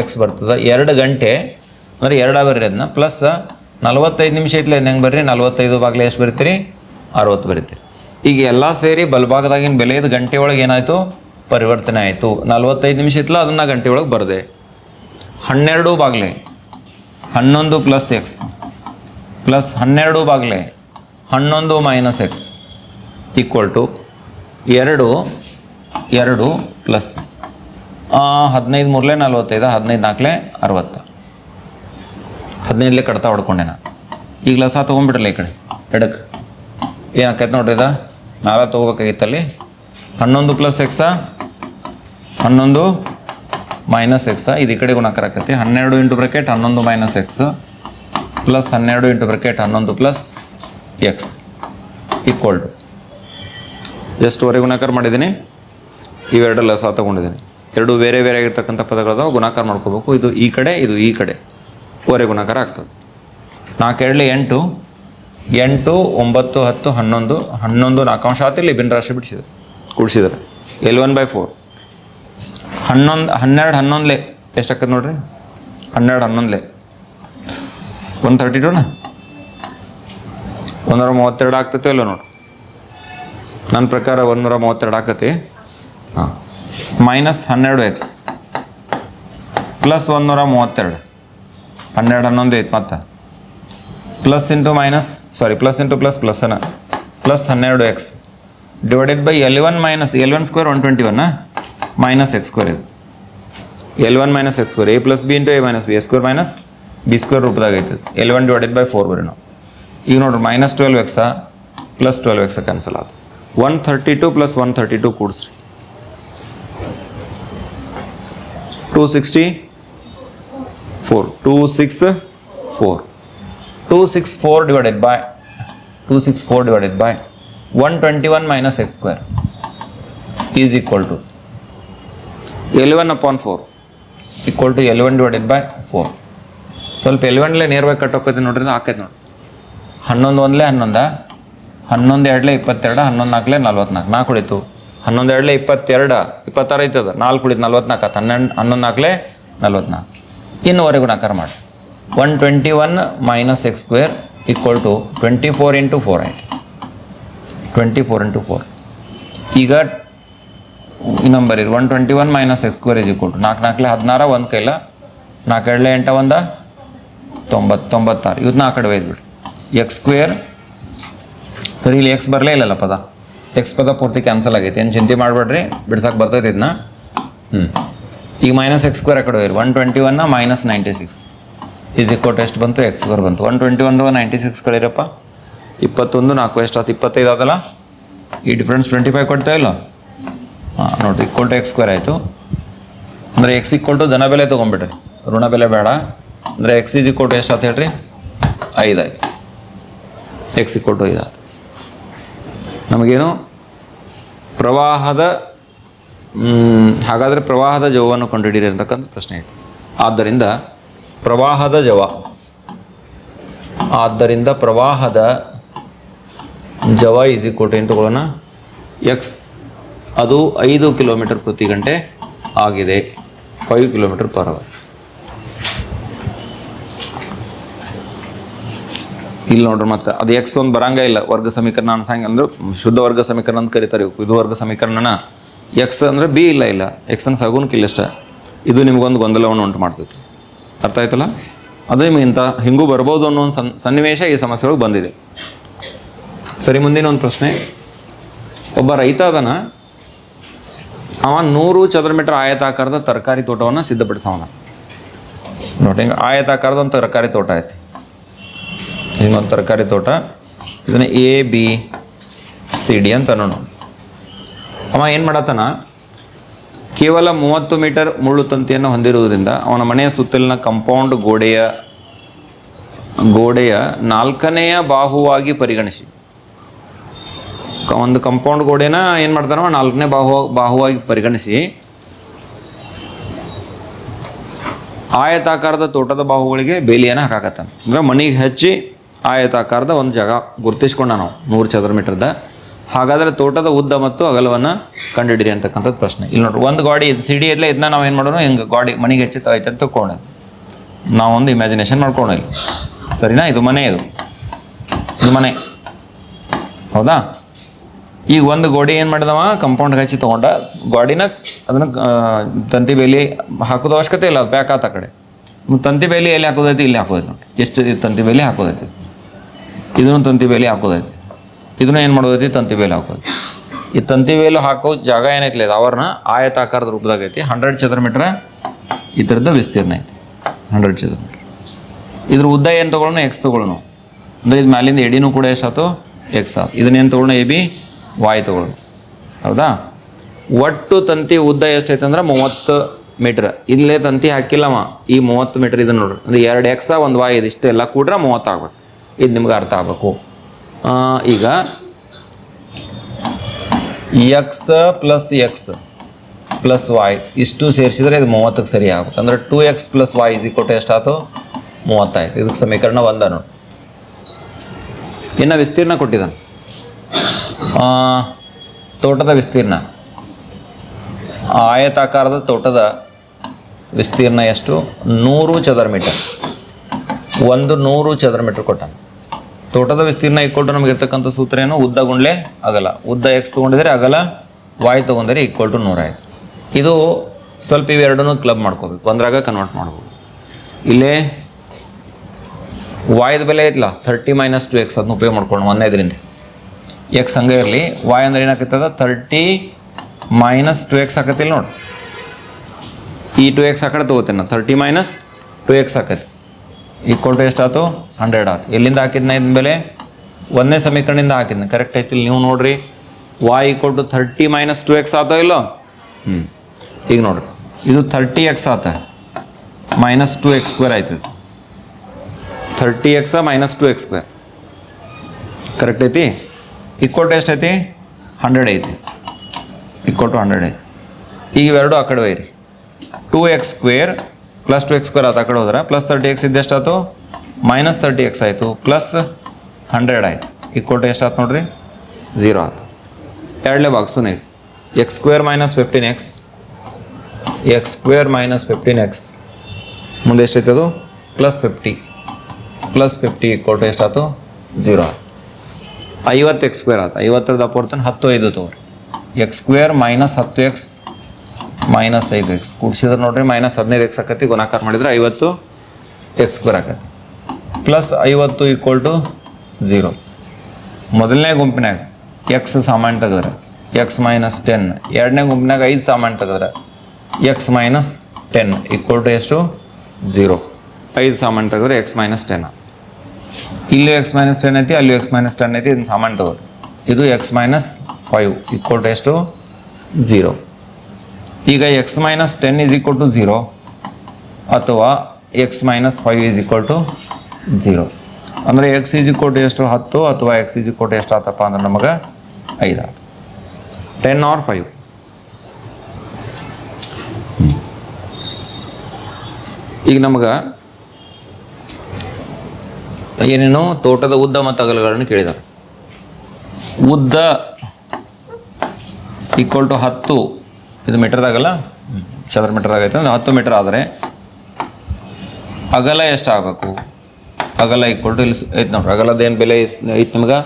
ಎಕ್ಸ್ ಬರ್ತದೆ. ಎರಡು ಗಂಟೆ, ಅಂದರೆ ಎರಡು ಬರ್ರಿ ಅದನ್ನ ಪ್ಲಸ್ ನಲವತ್ತೈದು ನಿಮಿಷ ಐತ್ಲೆ ಹೆಂಗೆ ಬರ್ರಿ? ನಲವತ್ತೈದು ಬಾಗಿಲೆ ಎಷ್ಟು ಬರಿತೀರಿ? ಅರವತ್ತು ಬರಿತೀರಿ. ಈಗ ಎಲ್ಲ ಸೇರಿ ಬಲಭಾಗದಾಗಿನ ಬೆಲೆಯದು ಗಂಟೆ ಒಳಗೆ ಏನಾಯಿತು? ಪರಿವರ್ತನೆ ಆಯಿತು. ನಲವತ್ತೈದು ನಿಮಿಷ ಇತ್ತಲ್ಲ ಅದನ್ನು ಗಂಟೆ ಒಳಗೆ ಬರದೆ. ಹನ್ನೆರಡು ಬಾಗಿಲೆ ಹನ್ನೊಂದು ಪ್ಲಸ್ ಎಕ್ಸ್ ಪ್ಲಸ್ ಹನ್ನೆರಡು ಬಾಗಿಲೆ ಹನ್ನೊಂದು ಮೈನಸ್ ಎಕ್ಸ್ ಈಕ್ವಲ್ ಟು ಎರಡು ಎರಡು ಪ್ಲಸ್ ಹದಿನೈದು ಮೂರಲೆ ನಲ್ವತ್ತೈದು, ಹದಿನೈದು ನಾಲ್ಕಲೆ ಅರವತ್ತು. ಹದಿನೈದಲೆ ಕಡ್ತಾ ಹೊಡ್ಕೊಂಡೆ ನಾ. ಈಗ ಲಸ ತೊಗೊಂಡ್ಬಿಟ್ರಲ್ಲ ಈ ಕಡೆ ಎಡಕ್ಕೆ ಏನಾಕೈತೆ ನೋಡ್ರಿ ಇದ? ನಾಲ್ಕು ತೊಗೋಬೇಕಾಗಿತ್ತಲ್ಲಿ ಹನ್ನೊಂದು ಪ್ಲಸ್ ಎಕ್ಸಾ ಹನ್ನೊಂದು ಮೈನಸ್ ಎಕ್ಸಾ ಇದು ಈ ಕಡೆ ಗುಣಾಕಾರ ಆಕತಿ. ಹನ್ನೆರಡು ಇಂಟು ಬ್ರೆಕೆಟ್, ಹನ್ನೊಂದು ಮೈನಸ್ ಎಕ್ಸ್. ಪ್ಲಸ್ ಹನ್ನೆರಡು ಇಂಟು ಬ್ರಕೆಟ್ ಹನ್ನೊಂದು ಪ್ಲಸ್ ಎಕ್ಸ್ ಈಕ್ವಲ್ ಟು ಎಷ್ಟುವರೆಗೆ ಗುಣಾಕಾರ ಮಾಡಿದ್ದೀನಿ? ಇವೆರಡು ಲಸ ತೊಗೊಂಡಿದ್ದೀನಿ. ಎರಡು ಬೇರೆ ಬೇರೆ ಆಗಿರ್ತಕ್ಕಂಥ ಪದಗಳದಾವ ಗುಣಾಕಾರ ಮಾಡ್ಕೋಬೇಕು. ಇದು ಈ ಕಡೆ, ಇದು ಈ ಕಡೆ. ವರೆ ಗುಣಾಕಾರ ಆಗ್ತದೆ. ನಾಲ್ಕೆರಡಲಿ ಎಂಟು ಎಂಟು, ಒಂಬತ್ತು, ಹತ್ತು, ಹನ್ನೊಂದು ಹನ್ನೊಂದು ನಾಲ್ಕಾಂಶ ಆತು ಇಲ್ಲಿ ಭಿನ್ನ ರಾಶಿ ಬಿಡಿಸಿದೆ. ಕೂಡಿಸಿದ್ದಾರೆ ಎಲ್ ಒನ್ ಬೈ ಫೋರ್. ಹನ್ನೊಂದು, ಹನ್ನೆರಡು ಹನ್ನೊಂದಲೆ. ಎಷ್ಟಾಗ್ತದೆ ನೋಡ್ರಿ? ಹನ್ನೆರಡು ಹನ್ನೊಂದಲೆ. ಒನ್ ತರ್ಟಿ ಟೂನಾ ಒಂದೂರ ಮೂವತ್ತೆರಡು ಆಗ್ತೈತೆ ಇಲ್ಲ ನೋಡು. ನನ್ನ ಪ್ರಕಾರ ಒಂದೂರ ಮೂವತ್ತೆರಡು ಆಕತಿ ಹಾಂ. ಮೈನಸ್ ಹನ್ನೆರಡು ಎಕ್ಸ್ ಪ್ಲಸ್ ಒಂದೂರ ಮೂವತ್ತೆರಡು. ಹನ್ನೆರಡು ಹನ್ನೊಂದು ಐತೆ ಮತ್ತೆ. Plus into minus sorry plus into plus plus ಅನ್ನ ಪ್ಲಸ್ ಹನ್ನೆರಡು X divided by L one minus, L one square one twenty ಒನ್ನ minus X square ಇದು. L one minus X square, A plus B into A minus B, A square minus B square ರೂಪದಾಗ ಐತದೆ L one divided by four ಬರೀ ನಾವು. ಈಗ ನೋಡ್ರಿ minus twelve X plus twelve X cancel ಆದ one thirty two plus one thirty two ಕೂಡಿಸ್ರಿ. Two sixty four two six four two six four divided by two six four divided by one twenty one minus X square is equal to eleven upon four equal to eleven divided by four ಸ್ವಲ್ಪ ಎಲೆವೆನ್ಲೆ ನೇರವಾಗಿ cut ಹೋಗ್ತೈತೆ ನೋಡ್ರಿ ಹಾಕೈತೆ ನೋಡಿ ಹನ್ನೊಂದು ಒಂದ್ಲೆ ಹನ್ನೊಂದ, ಹನ್ನೊಂದು ಎರಡಲೇ ಇಪ್ಪತ್ತೆರಡು, ಹನ್ನೊಂದು ನಾಲ್ಕಲೆ ನಲ್ವತ್ನಾಲ್ಕು. ನಾಲ್ಕು ಉಳಿತು ಹನ್ನೊಂದು ಎರಡಲೇ ಇಪ್ಪತ್ತೆರಡು, ಇಪ್ಪತ್ತಾರು ಐತದ. ನಾಲ್ಕು ಕುಡಿತು ನಲ್ವತ್ನಾಲ್ಕು ಆತು. ಹನ್ನೆರಡು ಹನ್ನೊಂದು ನಾಲ್ಕಲೇ ನಲ್ವತ್ನಾಲ್ಕು. ಇನ್ನುವರೆಗೂ ನಾಕಾರ ಮಾಡಿ. One twenty one minus X square equal to twenty four into four ಆಯ್ತು. Twenty four into four. ಈಗ ಈ ನಂಬರ್ ಇದು one twenty one minus X square is equal to ನಾಲ್ಕು ನಾಲ್ಕಲೆ ಹದಿನಾರ, ಒಂದು ಕೈಲ ನಾಲ್ಕು ಎರಡಲೆ ಎಂಟ ಒಂದ ತೊಂಬತ್ತು ತೊಂಬತ್ತಾರು ಇವತ್ತು ಆ ಕಡೆ ಬಿಡಿ. ಎಕ್ಸ್ ಸ್ಕ್ವೇರ್ ಸರಿ, ಇಲ್ಲಿ ಎಕ್ಸ್ ಬರಲೇ ಇಲ್ಲಲ್ಲ ಪದ. ಎಕ್ಸ್ ಪದ ಪೂರ್ತಿ ಕ್ಯಾನ್ಸಲ್ ಆಗೈತೆ. ಏನು ಚಿಂತೆ ಮಾಡಬೇಡ್ರಿ. ಬಿಡ್ಸಕ್ಕೆ ಬರ್ತೈತೆ ಇದನ್ನ ಹ್ಞೂ ಈಗ ಮೈನಸ್ ಎಕ್ಸ್ ಸ್ಕ್ವೇರ್ ಆ ಕಡೆ ಹೋಯ್ರಿ one twenty ಒನ್ನ minus ninety six is equal ಎಷ್ಟು ಬಂತು? ಎಕ್ಸ್ ಸ್ಕ್ವೇರ್ ಬಂತು. One twenty one ninety six ಕಳೀರಪ್ಪ. ಇಪ್ಪತ್ತೊಂದು, ನಾಲ್ಕು ಎಷ್ಟು ಆಯ್ತು ಇಪ್ಪತ್ತೈದು ಆದಲ್ಲ ಈ ಡಿಫ್ರೆನ್ಸ್ ಟ್ವೆಂಟಿ ಫೈವ್ ಕೊಡ್ತಾ ಇಲ್ಲ? ಹಾಂ, ನೋಡಿ ಇಕ್ವಲ್ ಟು ಎಕ್ಸ್ ಸ್ಕ್ವೇರ್ ಆಯಿತು. ಅಂದರೆ ಎಕ್ಸ್ ಇಕ್ವಲ್ ಟು ಧನ ಬೆಲೆ ತೊಗೊಂಬಿಡ್ರಿ ಋಣ ಬೆಲೆ ಬೇಡ. ಅಂದರೆ ಎಕ್ಸ್ ಇಜಿ ಇಕ್ವಲ್ ಟು ಎಷ್ಟು ಅಂತ ಹೇಳ್ರಿ? ಐದು ಆಯ್ತು. ಎಕ್ಸ್ ಇಕ್ವಲ್ ಟು ಐದು ನಮಗೇನು? ಪ್ರವಾಹದ ಹಾಗಾದರೆ ಪ್ರವಾಹದ ಜವವನ್ನು ಕಂಡುಹಿಡಿಯಿರಿ ಅಂತಕ್ಕಂಥ ಪ್ರಶ್ನೆ ಐತೆ ಆದ್ದರಿಂದ ಪ್ರವಾಹದ ಜವ, ಆದ್ದರಿಂದ ಪ್ರವಾಹದ ಜವ ಈಸ್ ಏನು ತಗೊಳ್ಳೋಣ? ಎಕ್ಸ್ ಅದು ಐದು ಕಿಲೋಮೀಟರ್ ಪ್ರತಿ ಗಂಟೆ ಆಗಿದೆ. ಫೈವ್ ಕಿಲೋಮೀಟರ್ ಪರ್ ಅವರ್ ಇಲ್ಲಿ ನೋಡ್ರಿ ಮತ್ತೆ. ಅದು ಎಕ್ಸ್ ಒಂದು ಬರಂಗ ಇಲ್ಲ. ವರ್ಗ ಸಮೀಕರಣ ಅನ್ಸಂಗ ಅಂದ್ರೆ ಶುದ್ಧ ವರ್ಗ ಸಮೀಕರಣ ಅಂತ ಕರೀತಾರೆ. ಇದು ವರ್ಗ ಸಮೀಕರಣನ ಎಕ್ಸ್ ಅಂದ್ರೆ ಬಿ ಇಲ್ಲ ಇಲ್ಲ. ಎಕ್ಸ್ ಅನ್ನ ಸಗುನ್ಕಿಲ್ಲ ಅಷ್ಟೇ. ಇದು ನಿಮ್ಗೊಂದು ಗೊಂದಲವನ್ನು ಉಂಟು ಮಾಡ್ತೈತಿ. ಅರ್ಥ ಆಯ್ತಲ್ಲ? ಅದೇ ಇಂಥ ಹಿಂಗೂ ಬರ್ಬೋದು ಅನ್ನೋ ಒಂದು ಸನ್, ಸನ್ನಿವೇಶ ಈ ಸಮಸ್ಯೆ ಒಳಗೆ ಬಂದಿದೆ. ಸರಿ, ಮುಂದಿನ ಒಂದು ಪ್ರಶ್ನೆ. ಒಬ್ಬ ರೈತ ಅದನ, ಅವ ನೂರು ಚದರ ಮೀಟರ್ ಆಯತಾಕಾರದ ತರಕಾರಿ ತೋಟವನ್ನು ಸಿದ್ಧಪಡಿಸವನ. ನೋಡಿ ಆಯತಾಕಾರದ ಒಂದು ತರಕಾರಿ ತೋಟ ಐತಿ. ಹಿಂಗೊಂದು ತರಕಾರಿ ತೋಟ. ಇದನ್ನ ಎ ಬಿ ಸಿ ಡಿ ಅಂತ ಅನ್ನೋಣ. ಅವ ಏನು ಮಾಡತ್ತಾನ? ಕೇವಲ ಮೂವತ್ತು ಮೀಟರ್ ಮುಳ್ಳು ತಂತಿಯನ್ನು ಹೊಂದಿರುವುದರಿಂದ ಅವನ ಮನೆಯ ಸುತ್ತಲಿನ ಕಂಪೌಂಡ್ ಗೋಡೆಯ ಗೋಡೆಯ ನಾಲ್ಕನೆಯ ಬಾಹುವಾಗಿ ಪರಿಗಣಿಸಿ. ಒಂದು ಕಂಪೌಂಡ್ ಗೋಡೆನ ಏನು ಮಾಡ್ತಾನವ? ನಾಲ್ಕನೇ ಬಾಹು, ಬಾಹುವಾಗಿ ಪರಿಗಣಿಸಿ. ಆಯತಾಕಾರದ ತೋಟದ ಬಾಹುಗಳಿಗೆ ಬೇಲಿಯನ್ನು ಹಾಕಾಕತ್ತಾನ. ಅಂದ್ರೆ ಮನೆಗೆ ಹಚ್ಚಿ ಆಯತಾಕಾರದ ಒಂದು ಜಾಗ ಗುರ್ತಿಸ್ಕೊಂಡ ನಾವು, ನೂರು ಚದರ ಮೀಟರ್ದ. ಹಾಗಾದರೆ ತೋಟದ ಉದ್ದ ಮತ್ತು ಅಗಲವನ್ನು ಕಂಡುಹಿಡಿರಿ ಅಂತಕ್ಕಂಥದ್ದು ಪ್ರಶ್ನೆ. ಇಲ್ಲಿ ನೋಡ್ರಿ, ಒಂದು ಗಾಡಿ ಇದು ಸಿಡಿ ಇದ್ಲೆ ಇದನ್ನ ನಾವು ಏನು ಮಾಡೋಣ ಹಿಂಗೆ ಗಾಡಿ ಮನೆಗೆ ಹಚ್ಚಿ ಐತೆ ಅಂತ ತಗೊಂಡೆ ನಾವೊಂದು ಇಮ್ಯಾಜಿನೇಷನ್ ಮಾಡ್ಕೊಂಡಿಲ್ಲ ಸರಿನಾ? ಇದು ಮನೆ ಇದು. ಇದು ಮನೆ. ಹೌದಾ? ಈಗ ಒಂದು ಗೋಡೆ ಏನು ಮಾಡಿದವ? ಕಂಪೌಂಡ್ ಹಚ್ಚಿ ತೊಗೊಂಡ. ಗಾಡಿನ ಅದನ್ನು ತಂತಿ ಬೇಲಿ ಹಾಕೋದು ಅವಶ್ಯಕತೆ ಇಲ್ಲ, ಅದು ಬ್ಯಾಕ್ ಆತ ಕಡೆ. ತಂತಿ ಬೇಲಿ ಎಲ್ಲಿ ಹಾಕೋದೈತಿ? ಇಲ್ಲಿ ಹಾಕೋದೈತಿ ನೋಡಿ ಎಷ್ಟು ತಂತಿ ಬೇಲಿ ಹಾಕೋದೈತಿ? ಇದನ್ನು ತಂತಿ ಬೇಲಿ ಹಾಕೋದೈತಿ. ಇದನ್ನ ಏನು ಮಾಡೋದೈತಿ? ತಂತಿ ಬೇಲಿ ಹಾಕೋದು. ಈ ತಂತಿ ಬೇಲಿ ಹಾಕೋ ಜಾಗ ಏನೈತಿ ಅದು? ಅವ್ರನ್ನ ಆಯತಾಕಾರದ ರೂಪದಾಗ ಐತಿ. ಹಂಡ್ರೆಡ್ ಚದರ ಮೀಟ್ರ ಇದರದ್ದು ವಿಸ್ತೀರ್ಣ ಐತಿ. ಹಂಡ್ರೆಡ್ ಚದರ ಮೀಟ್ರ್. ಇದ್ರ ಉದ್ದ ಏನು ತೊಗೊಳ್ಳೋಣ? ಎಕ್ಸ್ ತೊಗೊಳ್ಳೋಣ. ಅಂದರೆ ಇದು ಮ್ಯಾಲಿಂದ ಎಡಿನೂ ಕೂಡ ಎಷ್ಟಾಯ್ತು ಎಕ್ಸ್ ಆಯ್ತು ಇದನ್ನೇನು ತೊಗೊಳ್ಳೋಣ? ಎ ಬಿ ವಾಯ್ ತೊಗೊಳ್ಳೋಣ. ಹೌದಾ? ಒಟ್ಟು ತಂತಿ ಉದ್ದ ಎಷ್ಟೈತೆ ಅಂದ್ರೆ ಮೂವತ್ತು ಮೀಟ್ರ್. ಇಲ್ಲೇ ತಂತಿ ಹಾಕಿಲ್ಲಮ್ಮ ಈ ಮೂವತ್ತು ಮೀಟ್ರ್ ಇದನ್ನು ನೋಡ್ರಿ. ಅಂದ್ರೆ ಎರಡು ಎಕ್ಸ ಒಂದು ವಾಯ್ ಇದಿಷ್ಟೆಲ್ಲ ಕೂಡ್ರೆ ಮೂವತ್ತು ಆಗ್ಬೇಕು ಇದು ನಿಮ್ಗೆ ಅರ್ಥ ಆಗಬೇಕು. ಈಗ X plus X plus Y ಇಷ್ಟು ಸೇರಿಸಿದ್ರೆ ಇದು ಮೂವತ್ತಕ್ಕೆ ಸರಿ ಆಗುತ್ತೆ. ಅಂದರೆ two X plus Y is ಕೊಟ್ಟು ಎಷ್ಟಾಯ್ತು? ಮೂವತ್ತಾಯ್ತು ಇದಕ್ಕೆ ಸಮೀಕರಣ ಒಂದ ನೋಡಿ. ಇನ್ನು ವಿಸ್ತೀರ್ಣ ಕೊಟ್ಟಿದ್ದಾನೆ. ತೋಟದ ವಿಸ್ತೀರ್ಣ. ಆಯತಾಕಾರದ ತೋಟದ ವಿಸ್ತೀರ್ಣ ಎಷ್ಟು? ನೂರು ಚದರ ಮೀಟರ್. ಒಂದು ನೂರು ಚದರ ಮೀಟರ್ ಕೊಟ್ಟಾನೆ. ತೋಟದ ವಿಸ್ತೀರ್ಣ ಈಕ್ವಲ್ ಟು ನಮಗೆ ಇರ್ತಕ್ಕಂಥ ಸೂತ್ರ ಏನು? ಉದ್ದ ಗುಂಡ್ಲೆ ಅಗಲ. ಉದ್ದ ಎಕ್ಸ್ ತೊಗೊಂಡಿದ್ರೆ ಅಗಲ ವಾಯ್ ತೊಗೊಂಡ್ರೆ ಈಕ್ವಲ್ ಟು ನೂರಾಯ್ತು ಇದು ಸ್ವಲ್ಪ ಇವೆರಡನ್ನೂ ಕ್ಲಬ್ ಮಾಡ್ಕೋಬೇಕು. ಒಂದ್ರಾಗ ಕನ್ವರ್ಟ್ ಮಾಡ್ಬೋದು. ಇಲ್ಲೇ ವಾಯ್ದ ಬೆಲೆ ಐತಲ್ಲ ಥರ್ಟಿ ಮೈನಸ್ ಟು ಎಕ್ಸ್ ಅದನ್ನ ಉಪಯೋಗ ಮಾಡ್ಕೊಂಡು ಒಂದನೇದ್ರಿಂದ ಎಕ್ಸ್ ಹಂಗೆ ಇರಲಿ. ವಾಯ್ ಅಂದ್ರೆ ಏನಾಗ್ತದ ತರ್ಟಿ ಮೈನಸ್ ಟು ಎಕ್ಸ್ ಆಕತಿಲ್ಲ ನೋಡಿ. ಈ ಟು ಎಕ್ಸ್ ಆ ಕಡೆ ತೊಗೋತೇನೆ ನಾನು. ತರ್ಟಿ ಮೈನಸ್ ಟು ಎಕ್ಸ್ ಆಕತಿ ಈಕ್ವಲ್ ಟು ಎಷ್ಟಾಯ್ತು ಹಂಡ್ರೆಡ್ ಆಯ್ತು. ಎಲ್ಲಿಂದ ಹಾಕಿದ್ನ ಇದ್ದ ಮೇಲೆ ಒಂದನೇ ಸಮೀಕರಣದಿಂದ ಹಾಕಿದ್ನ. ಕರೆಕ್ಟ್ ಐತಿಲ್ಲ ನೀವು ನೋಡ್ರಿ. Y equal to thirty minus two X ಆತ ಇಲ್ಲೋ? ಹ್ಞೂ ಈಗ ನೋಡ್ರಿ. ಇದು ಥರ್ಟಿ ಎಕ್ಸ್ ಆತ. ಮೈನಸ್ ಟು ಎಕ್ಸ್ ಸ್ಕ್ವೇರ್ ಆಯ್ತು thirty X minus two X square correct ಐತಿ? ಈಕ್ವಲ್ ಟು ಎಷ್ಟು ಐತಿ? ಹಂಡ್ರೆಡ್ ಐತಿ. ಈಕ್ವಲ್ ಟು ಹಂಡ್ರೆಡ್ ಐತಿ. ಈಗ ಇವೆರಡು ಆ ಕಡೆ ಒಯ್ರಿ two X square plus two X square ಆತ ಆ ಕಡೆ ಹೋದ್ರೆ. ಪ್ಲಸ್ ತರ್ಟಿ ಎಕ್ಸ್ ಇದ್ದೆಷ್ಟಾಯ್ತು ಮೈನಸ್ ತರ್ಟಿ ಎಕ್ಸ್ ಆಯಿತು. ಪ್ಲಸ್ ಹಂಡ್ರೆಡ್ ಆಯ್ತು. ಈಗ ಕೊಟ್ಟು ಎಷ್ಟಾಯ್ತು ನೋಡ್ರಿ? ಝೀರೋ ಆಯ್ತು. ಎರಡನೇ ಬಾಕ್ಸು ನೀವು. X square minus fifteen X X square minus fifteen X ಮುಂದೆ ಎಷ್ಟೈತೆ ಅದು? ಪ್ಲಸ್ ಫಿಫ್ಟಿ ಪ್ಲಸ್ ಫಿಫ್ಟಿ ಕೊಟ್ಟು ಎಷ್ಟಾಯ್ತು? ಝೀರೋ ಆಯ್ತು. ಐವತ್ತು ಎಕ್ಸ್ ಸ್ಕ್ವೇರ್ ಆಯ್ತು. ಐವತ್ತರದ ಅಪೋರ್ತನ ಹತ್ತು ಐದು ತೊಗೊರಿ. ಎಕ್ಸ್ ಸ್ಕ್ವೇರ್ ಮೈನಸ್ ಹತ್ತು ಎಕ್ಸ್ ಮೈನಸ್ ಐದು ಎಕ್ಸ್ ಕೂಡ್ಸಿದ್ರೆ ನೋಡ್ರಿ, ಮೈನಸ್ ಹದಿನೈದು ಎಕ್ಸ್ ಆಕತಿ, ಗುಣಾಕಾರ ಮಾಡಿದ್ರೆ ಐವತ್ತು ಎಕ್ಸ್ ಆಕತಿ. ಪ್ಲಸ್ ಐವತ್ತು ಈಕ್ವಲ್ ಟು ಝೀರೋ ಮೊದಲನೇ ಗುಂಪಿನಾಗ ಎಕ್ಸ್ ಸಾಮಾನು ತೆಗೆದ್ರೆ ಎಕ್ಸ್ ಮೈನಸ್ ಟೆನ್ ಎರಡನೇ ಗುಂಪಿನಾಗ ಐದು ಸಾಮಾನು ತೆಗೆದ್ರೆ X minus ten equal to ಎಷ್ಟು? ಝೀರೋ ಐದು ಸಾಮಾನು ತೆಗೆದ್ರೆ ಎಕ್ಸ್ ಮೈನಸ್ ಟೆನ್ ಇಲ್ಲೂ ಎಕ್ಸ್ ಮೈನಸ್ ಟೆನ್ ಐತಿ, ಅಲ್ಲೂ ಎಕ್ಸ್ ಮೈನಸ್ ಟೆನ್ ಐತಿ, ಇದನ್ನು ಸಾಮಾನು ತಗೋರಿ ಇದು X minus five equal to ಎಷ್ಟು? ಝೀರೋ ಈಗ X minus ten is equal to zero ಅಥವಾ X minus five is equal to zero ಅಂದರೆ ಎಕ್ಸ್ ಈಸ್ ಈಕ್ವಲ್ ಟು ಎಷ್ಟು? ಹತ್ತು ಅಥವಾ ಎಕ್ಸ್ ಈಸ್ ಈಕ್ವಲ್ ಟು ಎಷ್ಟು ಆತಪ್ಪ ಅಂದ್ರೆ ನಮಗೆ ಐದು ಆತು. ಟೆನ್ ಆರ್ ಫೈವ್ ಈಗ ನಮಗೆ ಏನೇನು ತೋಟದ ಉದ್ದ ಮತ್ತು ಅಗಲಗಳನ್ನು ಕೇಳಿದ್ದಾರೆ ಉದ್ದ ಈಕ್ವಲ್ ಟು ಹತ್ತು. ಇದು ಮೀಟರ್ದಾಗಲ್ಲ ಚದರ ಮೀಟರ್ದಾಗ ಐತೆ ಅಂದ್ರೆ ಹತ್ತು ಮೀಟರ್ ಆದರೆ ಅಗಲ ಎಷ್ಟು ಆಗಬೇಕು ಅಗಲ ಈಕ್ವಲ್ ಟು ಇಲ್ಲಿ ಐತೆ ನೋಡ್ರಿ ಅಗಲದ ಏನು ಬೆಲೆ ಐತೆ ನಿಮ್ಗೆ?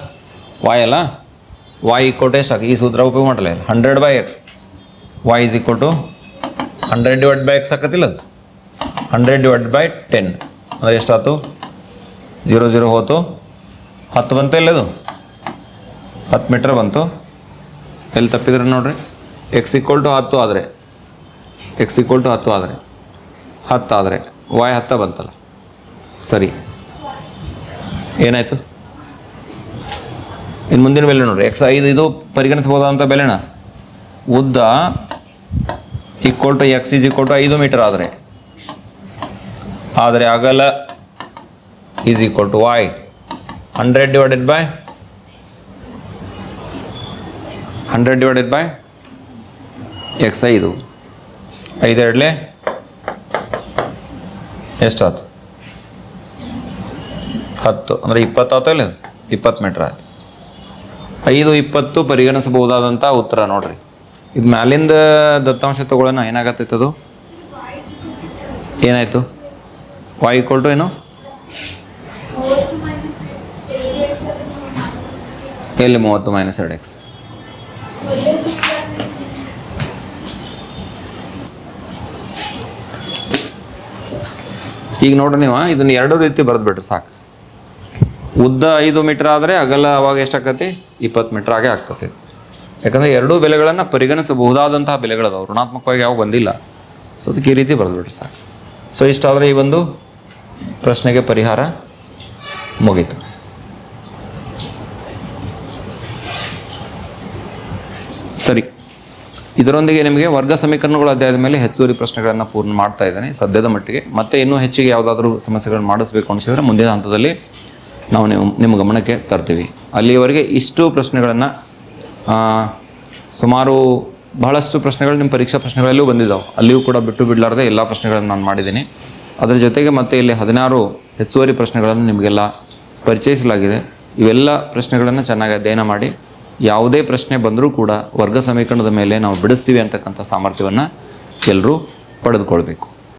ವಾಯ್ ಅಲ್ಲ? ವಾಯ್ ಈಕ್ವಲ್ ಟು ಎಷ್ಟು ಈ ಸೂತ್ರ ಉಪಯೋಗ ಮಾಡಲ್ಲ hundred by X Y is equal to hundred divide by X ಆಕತಿಲ್ಲ ಅದು? ಹಂಡ್ರೆಡ್ ಡಿವೈಡ್ ಬೈ ಟೆನ್ ಅಂದರೆ ಎಷ್ಟಾಯ್ತು ಜೀರೋ ಜೀರೋ ಹೋತು. ಹತ್ತು ಬಂತು ಇಲ್ಲದು ಹತ್ತು ಮೀಟ್ರ್ ಬಂತು. ಎಲ್ಲಿ ತಪ್ಪಿದ್ರೆ ನೋಡ್ರಿ? ಎಕ್ಸ್ ಈಕ್ವಲ್ ಟು ಹತ್ತು ಆದರೆ ಎಕ್ಸ್ ಈಕ್ವಲ್ ಟು ಹತ್ತು ಆದರೆ ಹತ್ತಾದರೆ ವಾಯ್ ಹತ್ತ ಬಂತಲ್ಲ? ಸರಿ. ಏನಾಯಿತು? ಇನ್ನು ಮುಂದಿನ ಬೆಲೆ ನೋಡ್ರಿ ಎಕ್ಸ್ ಐದು ಇದು ಪರಿಗಣಿಸಬಹುದಾದಂಥ ಬೆಲೆನ? ಉದ್ದ equal to X is equal to ಐದು ಮೀಟರ್ ಆದರೆ ಆದರೆ ಅಗಲ is equal to Y hundred divided by hundred divided by X ಐದು. ಐದೆರಡಲೆ? ಎಷ್ಟಾಯ್ತು ಹತ್ತು. ಅಂದರೆ ಇಪ್ಪತ್ತಾಯ್ತು ಇಲ್ಲ ಇಪ್ಪತ್ತು ಮೀಟ್ರ್ ಆಯ್ತು. ಐದು ಇಪ್ಪತ್ತು ಪರಿಗಣಿಸಬಹುದಾದಂಥ ಉತ್ತರ ನೋಡ್ರಿ. ಇದು ಮ್ಯಾಲಿಂದ ದತ್ತಾಂಶ ತಗೊಳ್ಳೋಣ ಏನಾಗತ್ತೈತೆ ಅದು? ಏನಾಯಿತು? ವಾಯ್ ಈಕ್ವಲ್ ಟು ಏನು? ಎಲ್ಲಿ ಮೂವತ್ತು ಮೈನಸ್ ಎರಡು ಎಕ್ಸ್ ಒಳ್ಳೆ ಸೂತ್ರ ಈಗ ನೋಡ್ರಿ ನೀವು, ಇದನ್ನ ಎರಡು ರೀತಿ ಬರೆದ್ಬಿಟ್ರಿ ಸಾಕು. ಉದ್ದ ಐದು ಮೀಟರ್ ಆದರೆ ಅಗಲ ಅವಾಗ ಎಷ್ಟಾಕತಿ ಇಪ್ಪತ್ತು ಮೀಟರ್ ಆಗೇ ಆಗ್ತತಿ. ಯಾಕಂದರೆ ಎರಡೂ ಬೆಲೆಗಳನ್ನು ಪರಿಗಣಿಸಬಹುದಾದಂತಹ ಬೆಲೆಗಳದಾವೆ. ಋಣಾತ್ಮಕವಾಗಿ ಯಾವ ಬಂದಿಲ್ಲ. ಸೊ ಅದಕ್ಕೆ ಈ ರೀತಿ ಬರೆದ್ಬಿಟ್ರಿ ಸಾಕು. ಸೊ ಇಷ್ಟಾದರೆ ಈ ಒಂದು ಪ್ರಶ್ನೆಗೆ ಪರಿಹಾರ ಮುಗೀತು. ಸರಿ. ಇದರೊಂದಿಗೆ ನಿಮಗೆ ವರ್ಗ ಸಮೀಕರಣಗಳು ಅಧ್ಯಾಯದ ಮೇಲೆ ಹೆಚ್ಚುವರಿ ಪ್ರಶ್ನೆಗಳನ್ನು ಪೂರ್ಣ ಮಾಡ್ತಾ ಇದ್ದೇನೆ. ಸದ್ಯದ ಮಟ್ಟಿಗೆ ಮತ್ತೆ ಇನ್ನೂ ಹೆಚ್ಚಿಗೆ ಯಾವುದಾದ್ರೂ ಸಮಸ್ಯೆಗಳನ್ನು ಮಾಡಿಸ್ಬೇಕು ಅನಿಸಿದರೆ ಮುಂದಿನ ಹಂತದಲ್ಲಿ ನಾವು ನಿಮ್ಮ ನಿಮ್ಮ ಗಮನಕ್ಕೆ ತರ್ತೀವಿ. ಅಲ್ಲಿಯವರೆಗೆ ಇಷ್ಟು ಪ್ರಶ್ನೆಗಳನ್ನು ಸುಮಾರು ಬಹಳಷ್ಟು ಪ್ರಶ್ನೆಗಳು ನಿಮ್ಮ ಪರೀಕ್ಷಾ ಪ್ರಶ್ನೆಗಳಲ್ಲೂ ಬಂದಿದ್ದಾವೆ ಅಲ್ಲಿಯೂ ಕೂಡ ಬಿಟ್ಟು ಬಿಡಲಾರ್ದೆ ಎಲ್ಲ ಪ್ರಶ್ನೆಗಳನ್ನು ನಾನು ಮಾಡಿದ್ದೀನಿ. ಅದರ ಜೊತೆಗೆ ಮತ್ತೆ ಇಲ್ಲಿ ಹದಿನಾರು ಹೆಚ್ಚುವರಿ ಪ್ರಶ್ನೆಗಳನ್ನು ನಿಮಗೆಲ್ಲ ಪರಿಚಯಿಸಲಾಗಿದೆ. ಇವೆಲ್ಲ ಪ್ರಶ್ನೆಗಳನ್ನು ಚೆನ್ನಾಗಿ ಅಧ್ಯಯನ ಮಾಡಿ ಯಾವುದೇ ಪ್ರಶ್ನೆ ಬಂದರೂ ಕೂಡ ವರ್ಗ ಸಮೀಕರಣದ ಮೇಲೆ ನಾವು ಬಿಡಿಸ್ತೀವಿ ಅಂತಕ್ಕಂಥ ಸಾಮರ್ಥ್ಯವನ್ನು ಎಲ್ಲರೂ ಪಡೆದುಕೊಳ್ಬೇಕು.